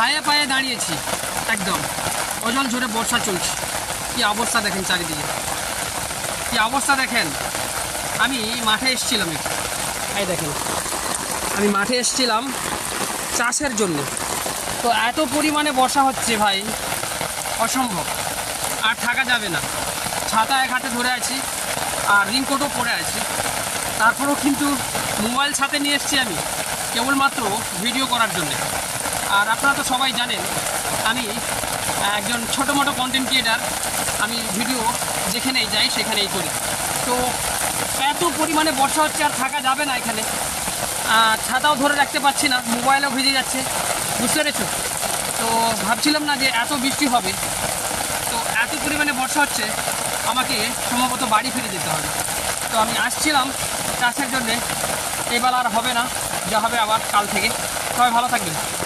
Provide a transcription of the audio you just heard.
হায়ে পায়ে দাঁড়িয়েছি, একদম। অজল ঝরে বর্ষা চলছে। কি অবস্থা দেখেন চারিদিকে? কি অবস্থা দেখেন? আমি মাঠে এসেছিলাম একটু। এই দেখেন, আমি মাঠে এসেছিলাম চাষের জন্য। তো এত পরিমাণে বর্ষা হচ্ছে ভাই, অসম্ভব। আর থাকা যাবে না। ছাতা এক হাতে ধরে আছি, আর রিংকোটও পরে আছি। তারপরেও কিন্তু মোবাইল সাথে নিয়ে এসেছি আমি, কেবলমাত্র ভিডিও করার জন্য। আর আপনারা তো সবাই জানেন, আমি একজন ছোটো মোটো কন্টেন্ট ক্রিয়েটার আমি ভিডিও যেখানেই যাই সেখানেই করি। তো এত পরিমাণে বর্ষা হচ্ছে আর থাকা যাবে না এখানে। ছাতাও ধরে রাখতে পারছি না, মোবাইলও ভিজে যাচ্ছে, বুঝতে পেরেছ? তো ভাবছিলাম না যে এত বৃষ্টি হবে, তো এত পরিমাণে বর্ষা হচ্ছে, আমাকে সম্ভবত বাড়ি ফিরে যেতে হবে। তো আমি আসছিলাম চাষের জন্যে, এবার আর হবে না, যা হবে আবার কাল থেকে। সবাই ভালো থাকবেন।